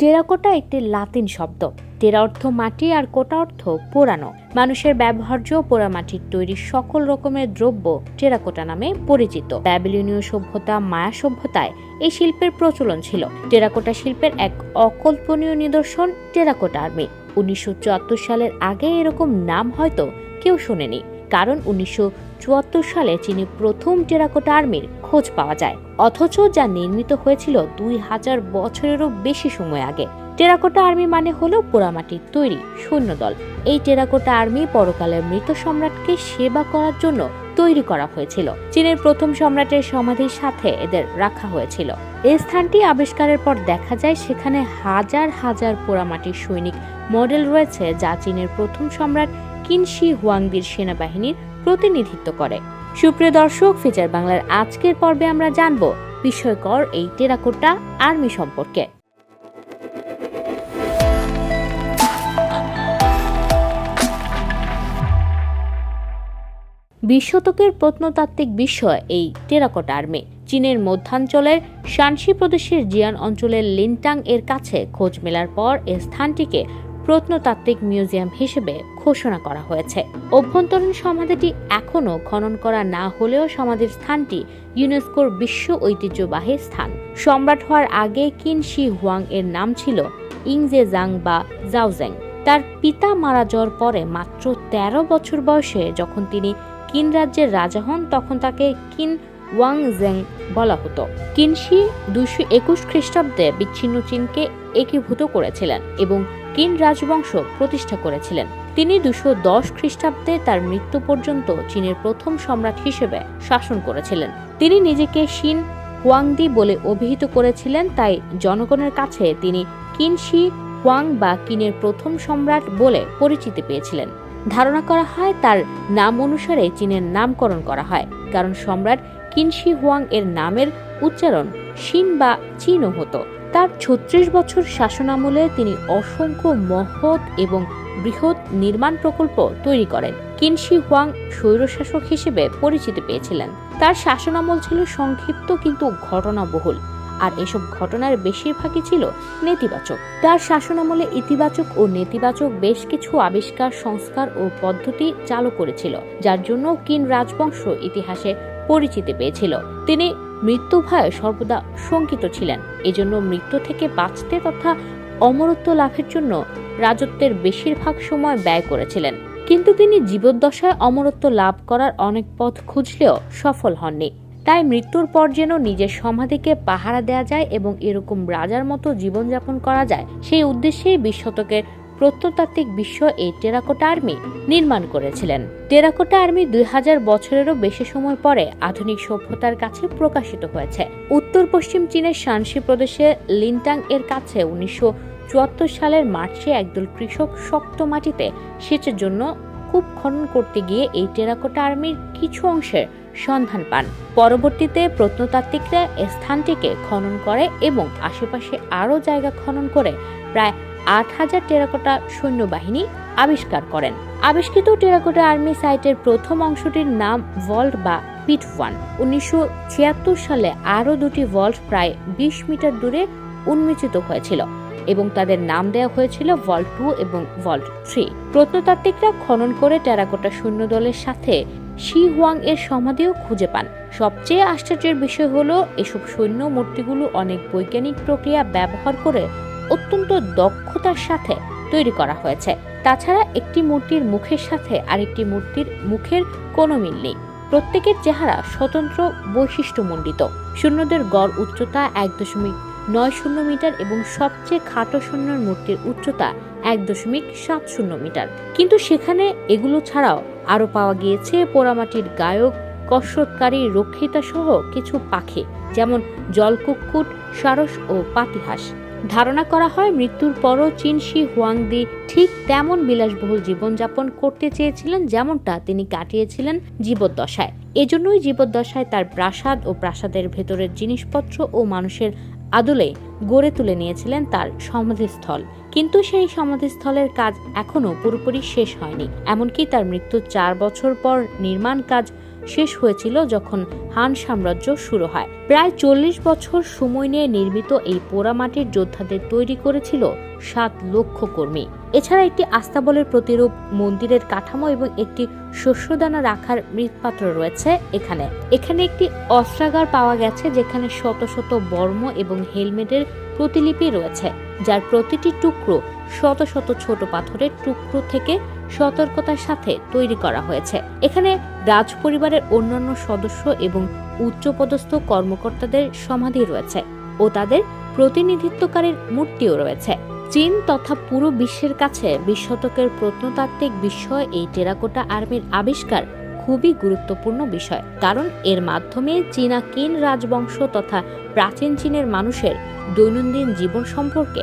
Terracotta একটি লাতিন শব্দ। টেরা অর্থ মাটি আর কোটা অর্থ পোড়ানো। মানুষের ব্যবহার্য পোড়ামাটির তৈরি সকল রকমের দ্রব্য টেরাকোটা নামে পরিচিত। ব্যাবিলনীয় সভ্যতা, মায়া সভ্যতায় এই শিল্পের প্রচলন ছিল। টেরাকোটা শিল্পের এক অকল্পনীয় নিদর্শন টেরাকোটা আর্মি। উনিশশো চুয়াত্তর সালের আগে এরকম নাম হয়তো কেউ শোনেনি, কারণ উনিশশো চুয়াত্তর সালে চীনে প্রথম টেরাকোটা আর্মির খোঁজ পাওয়া যায়। অথচ যা নির্মিত হয়েছিল দুই হাজার বছরেরও বেশি সময় আগে। টেরাকোটা আর্মি মানে হলো পোড়ামাটির তৈরি সৈন্যদল। এই টেরাকোটা আর্মি পরকালের মৃত সম্রাটকে সেবা করার জন্য তৈরি করা হয়েছিল। চীনের প্রথম সম্রাটের সমাধির সাথে এদের রাখা হয়েছিল। এই স্থানটি আবিষ্কারের পর দেখা যায় সেখানে হাজার হাজার পোড়ামাটির সৈনিক মডেল রয়েছে, যা চীনের প্রথম সম্রাট কিনশি হুয়াংবির সেনাবাহিনীর প্রতিনিধিত্ব করে। সুপ্রিয় দর্শক, ফিচার বাংলার আজকের পর্বে আমরা জানব বিস্ময়কর এই টেরাকোটা আর্মি সম্পর্কে। বিশ প্রত্নতাত্ত্বিক বিষয় এই টেরাকোটা আর্মি। চীনের মধ্যাঞ্চলের শানসি প্রদেশের জিয়ান অঞ্চলের লিনটাং এর কাছে খোঁজ মেলার পর এ স্থানটিকে প্রত্নতাত্ত্বিক মিউজিয়াম হিসেবে ঘোষণা করা হয়েছে। অভ্যন্তরীণ সমাধিটি এখনও খনন করা না হলেও সমাধির স্থানটি ইউনেস্কোর বিশ্ব ঐতিহ্যবাহী স্থান। সম্রাট হওয়ার আগে কিন শি হুয়াং এর নাম ছিল ইংজে জাং বা জাওজ্যাং তার পিতা মারা যাওয়ার পরে মাত্র ১৩ বছর বয়সে যখন তিনি কিন রাজ্যের রাজা হন, তখন তাকে কিন ওয়াং জেং বলা হতো। কিনশি দুইশো একুশ খ্রিস্টাব্দে বিচ্ছিন্ন চীনকে একীভূত করেছিলেন এবং কিন রাজবংশ প্রতিষ্ঠা করেছিলেন। তিনি দুশো দশ খ্রিস্টাব্দে তার মৃত্যু পর্যন্ত চীনের প্রথম সম্রাট হিসেবে শাসন করেছিলেন। তিনি নিজেকে শিন হুয়াংদি বলে অভিহিত করেছিলেন, তাই জনগণের কাছে তিনি কিনশি হুয়াং বা কিনের প্রথম সম্রাট বলে পরিচিতি পেয়েছিলেন। ধারণা করা হয় তার নাম অনুসারে চীনের নামকরণ করা হয়, কারণ সম্রাট কিনশি হুয়াং এর নামের উচ্চারণ শিন বা চীনও হতো। তার ছত্রিশ বছর শাসনামলে তিনি অসংখ্য মহৎ এবং বৃহৎ নির্মাণ প্রকল্প তৈরি করেন। কিনশি হুয়াং স্বৈরশাসক হিসেবে পরিচিতি পেয়েছিলেন। তার শাসনামল ছিল সংক্ষিপ্ত কিন্তু ঘটনাবহুল। আর এসব ঘটনার বেশিরভাগই ছিল নেতিবাচক। তার শাসনামলে ইতিবাচক ও নেতিবাচক বেশ কিছু আবিষ্কার, সংস্কার ও পদ্ধতি চালু করেছিল, যার জন্য কিন রাজবংশ ইতিহাসে পরিচিতি পেয়েছিল। তিনি মৃত্যু ভয়ে সর্বদা শঙ্কিত ছিলেন। এজন্য মৃত্যু থেকে বাঁচতে তথা অমরত্ব লাভের জন্য রাজত্বের বেশিরভাগ সময় ব্যয় করেছিলেন। কিন্তু তিনি জীবদ্দশায় অমরত্ব লাভ করার অনেক পথ খুঁজলেও সফল হননি। তাই মৃত্যুর পর যেন নিজের সমাধিকে পাহারা দেয়া যায় এবং এরকম রাজার মতো জীবনযাপন করা যায়, সেই উদ্দেশ্যেই বিশ শতকের প্রত্নতাত্ত্বিক বিশ্ব এই টেরাকোটা আর্মি নির্মাণ করেছিলেন। টেরাকোটা আর্মি দুই হাজার বছরেরও বেশি সময় পরে আধুনিক সভ্যতার কাছে প্রকাশিত হয়েছে। উত্তর পশ্চিম চীনের শানসি প্রদেশে লিনটাং এর কাছে উনিশশো চুয়াত্তর সালের মার্চে একদল কৃষক শক্ত মাটিতে সেচের জন্য কূপ খনন করতে গিয়ে এই টেরাকোটা আর্মির কিছু অংশের সন্ধান পান। পরবর্তীতে প্রত্নতাত্ত্বিকরা স্থানটিকে খনন করে এবং আশেপাশে আরও জায়গা খনন করে প্রায় আট হাজার টেরাকোটা সৈন্যবাহিনী আবিষ্কার করেন। আবিষ্কৃত টেরাকোটা আর্মি সাইটের প্রথম অংশটির নাম ভল্ট বা পিট ওয়ান উনিশশো ছিয়াত্তর সালে আরও দুটি ভল্ট প্রায় বিশ মিটার দূরে উন্মোচিত হয়েছিল এবং তাদের নাম দেওয়া হয়েছিল ভল্ট টু এবং ভল্ট থ্রি। প্রত্নতাত্ত্বিকরা খনন করে টেরাকোটা সৈন্যদলের সাথে শি হুয়াং এর সমাধিও খুঁজে পান। সবচেয়ে আশ্চর্যের বিষয় হলো, এসব সৈন্য মূর্তিগুলো অনেক বৈজ্ঞানিক প্রক্রিয়া ব্যবহার করে অত্যন্ত দক্ষতার সাথে তৈরি করা হয়েছে। তাছাড়া একটি মূর্তির মুখের সাথে আরেকটি মূর্তির মুখের কোনো মিল নেই। প্রত্যেকের চেহারা স্বতন্ত্র বৈশিষ্ট্যমণ্ডিত। শূন্যদের গড় উচ্চতা এক দশমিক নয় শূন্য মিটার এবং সবচেয়ে খাটো শূন্যর মূর্তির উচ্চতা এক দশমিক সাত শূন্য মিটার। কিন্তু সেখানে এগুলো ছাড়াও আরও পাওয়া গিয়েছে পোড়ামাটির গায়ক কসরতকারী রক্ষিতা সহ কিছু পাখি, যেমন জলকুক্কুট, সারস ও পাতিহাঁস। ধারণা করা হয় মৃত্যুর পরও চিনশি হুয়াংদি ঠিক তেমন বিলাসবহুল জীবনযাপন করতে চেয়েছিলেন যেমনটা তিনি কাটিয়েছিলেন জীবদ্দশায়। এজন্যই জীবদ্দশায় তার প্রাসাদ ও প্রাসাদের ভেতরের জিনিসপত্র ও মানুষের আদলে গড়ে তুলে নিয়েছিলেন তার সমাধিস্থল। কিন্তু সেই সমাধিস্থলের কাজ এখনও পুরোপুরি শেষ হয়নি। এমনকি তার মৃত্যুর চার বছর পর নির্মাণ কাজ শেষ হয়েছিল যখন হান সাম্রাজ্য শুরু হয়। প্রায় চল্লিশ বছর সময় নিয়ে নির্মিত এই পোড়ামাটির যোদ্ধাদের তৈরি করেছিল সাত লক্ষ কর্মী। এছাড়া একটি আস্তাবলের প্রতিরূপ মন্দিরের কাঠামো এবং একটি শস্যদানা রাখার মৃৎপাত্র রয়েছে এখানে। এখানে একটি অস্ত্রাগার পাওয়া গেছে যেখানে শত শত বর্ম এবং হেলমেটের প্রতিলিপি রয়েছে, যার প্রতিটি টুকরো শত শত ছোট পাথরের টুকরো থেকে সতর্কতার সাথে তৈরি করা হয়েছে। এখানে রাজ পরিবারের অন্যান্য সদস্য এবং উচ্চপদস্থ কর্মকর্তাদের সমাধি রয়েছে ও তাদের প্রতিনিধিত্বকারীর মূর্তিও রয়েছে। চীন তথা পুরো বিশ্বের কাছে বিশ শতকের প্রত্নতাত্ত্বিক বিষয় এই টেরাকোটা আর্মির আবিষ্কার খুবই গুরুত্বপূর্ণ বিষয়। কারণ এর মাধ্যমে চীনা কিন রাজবংশ তথা প্রাচীন চীনের মানুষের দৈনন্দিন জীবন সম্পর্কে